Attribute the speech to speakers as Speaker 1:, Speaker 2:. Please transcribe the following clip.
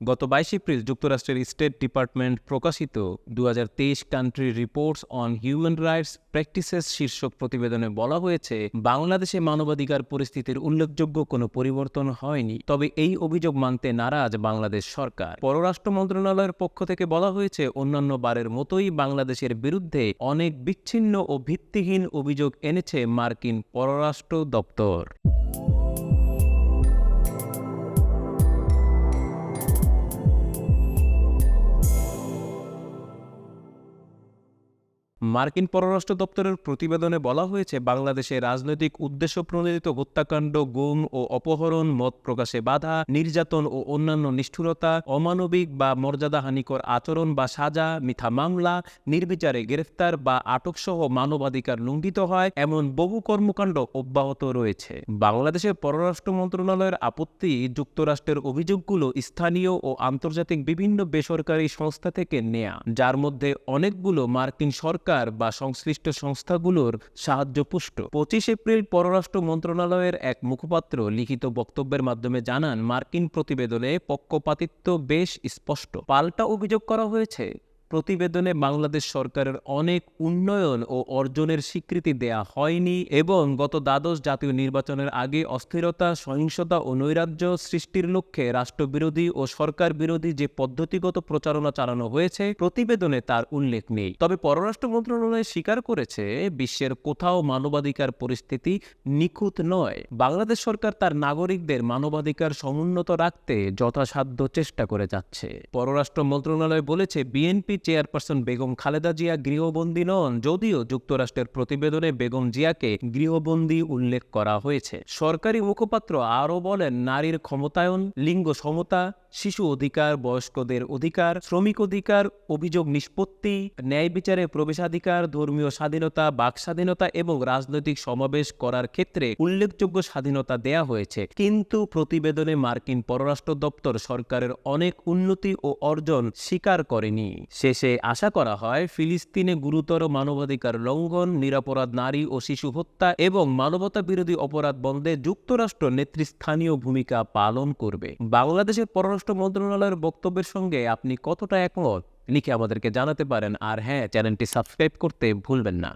Speaker 1: গত বাইশ এপ্রিল যুক্তরাষ্ট্রের স্টেট ডিপার্টমেন্ট প্রকাশিত the country reports on human rights practices শীর্ষক প্রতিবেদনে বলা হয়েছে, বাংলাদেশে মানবাধিকার পরিস্থিতির উল্লেখযোগ্য কোনো পরিবর্তন হয়নি, তবে এই অভিযোগ মানতে নারাজ বাংলাদেশ সরকার। পররাষ্ট্র মন্ত্রণালয়ের পক্ষ থেকে বলা হয়েছে, অন্যান্য বারের মতোই বাংলাদেশের বিরুদ্ধে অনেক বিচ্ছিন্ন ও ভিত্তিহীন অভিযোগ এনেছে মার্কিন পররাষ্ট্র দপ্তর। মার্কিন পররাষ্ট্র দপ্তরের প্রতিবেদনে বলা হয়েছে, বাংলাদেশে রাজনৈতিক উদ্দেশ্য প্রণোদিত হত্যাকাণ্ড, গুম ও অপহরণ, মত প্রকাশে বাধা, নির্যাতন ও অন্যান্য নিষ্ঠুরতা, অমানবিক বা মর্যাদাহানিকর আচরণ বা সাজা, মিথ্যা মামলা, নির্বিচারে গ্রেফতার বা আটকসহ মানবাধিকার লঙ্ঘিত হয় এমন বহু কর্মকাণ্ড অব্যাহত রয়েছে। বাংলাদেশের পররাষ্ট্র মন্ত্রণালয়ের আপত্তি, যুক্তরাষ্ট্রের অভিযোগগুলো স্থানীয় ও আন্তর্জাতিক বিভিন্ন বেসরকারি সংস্থা থেকে নেয়া, যার মধ্যে অনেকগুলো মার্কিন সরকার বা সংশ্লিষ্ট সংস্থাগুলোর সাহায্য পুষ্ট। পঁচিশ এপ্রিল পররাষ্ট্র মন্ত্রণালয়ের এক মুখপাত্র লিখিত বক্তব্যের মাধ্যমে জানান, মার্কিন প্রতিবেদনে পক্ষপাতিত্ব বেশ স্পষ্ট। পাল্টা অভিযোগ করা হয়েছে। প্রতিবেদনে বাংলাদেশ সরকারের অনেক উন্নয়ন ও অর্জনের স্বীকৃতি দেয়া হয়নি এবং গত দ্বাদশ জাতীয় নির্বাচনের আগে অস্থিরতা, সহিংসতা ও নৈরাজ্য সৃষ্টির লক্ষ্যে রাষ্ট্রবিরোধী ও সরকার বিরোধী যে পদ্ধতিগত প্রচারণা চালানো হয়েছে, প্রতিবেদনে তার উল্লেখ নেই। তবে পররাষ্ট্র মন্ত্রণালয় স্বীকার করেছে, বিশ্বের কোথাও মানবাধিকার পরিস্থিতি নিখুঁত নয়। বাংলাদেশ সরকার তার নাগরিকদের মানবাধিকার সমুন্নত রাখতে যথাসাধ্য চেষ্টা করে যাচ্ছে। পররাষ্ট্র মন্ত্রণালয় বলেছে, বিএনপি চেয়ারপারসন বেগম খালেদা জিয়া গৃহবন্দী নন, যদিও যুক্তরাষ্ট্রের প্রতিবেদনে বেগম জিয়াকে গৃহবন্দী উল্লেখ করা হয়েছে। সরকারি মুখপাত্র আরও বলেন, নারীর ক্ষমতায়ন, লিঙ্গ সমতা শিশু অধিকার, বয়স্কদের অধিকার, শ্রমিক অধিকার, অভিযোগ নিষ্পত্তি, ন্যায় বিচারে প্রবেশাধিকার, ধর্মীয় স্বাধীনতা, বাক স্বাধীনতা এবং রাজনৈতিক সমাবেশ করার ক্ষেত্রে উল্লেখযোগ্য স্বাধীনতা দেয়া হয়েছে। কিন্তু প্রতিবেদনে মার্কিন পররাষ্ট্র দপ্তর সরকারের অনেক উন্নতি ও অর্জন স্বীকার করেনি। শেষে আশা করা হয়, ফিলিস্তিনে গুরুতর মানবাধিকার লঙ্ঘন, নিরাপরাধ নারী ও শিশু হত্যা এবং মানবতা বিরোধী অপরাধ বন্ধে যুক্তরাষ্ট্র নেতৃস্থানীয় ভূমিকা পালন করবে। বাংলাদেশের পররাষ্ট্র মন্ত্রণালয়ের বক্তব্যের সঙ্গে আপনি কতটা একমত, লিখে আমাদেরকে জানাতে পারেন। আর হ্যাঁ চ্যানেলটি সাবস্ক্রাইব করতে ভুলবেন না।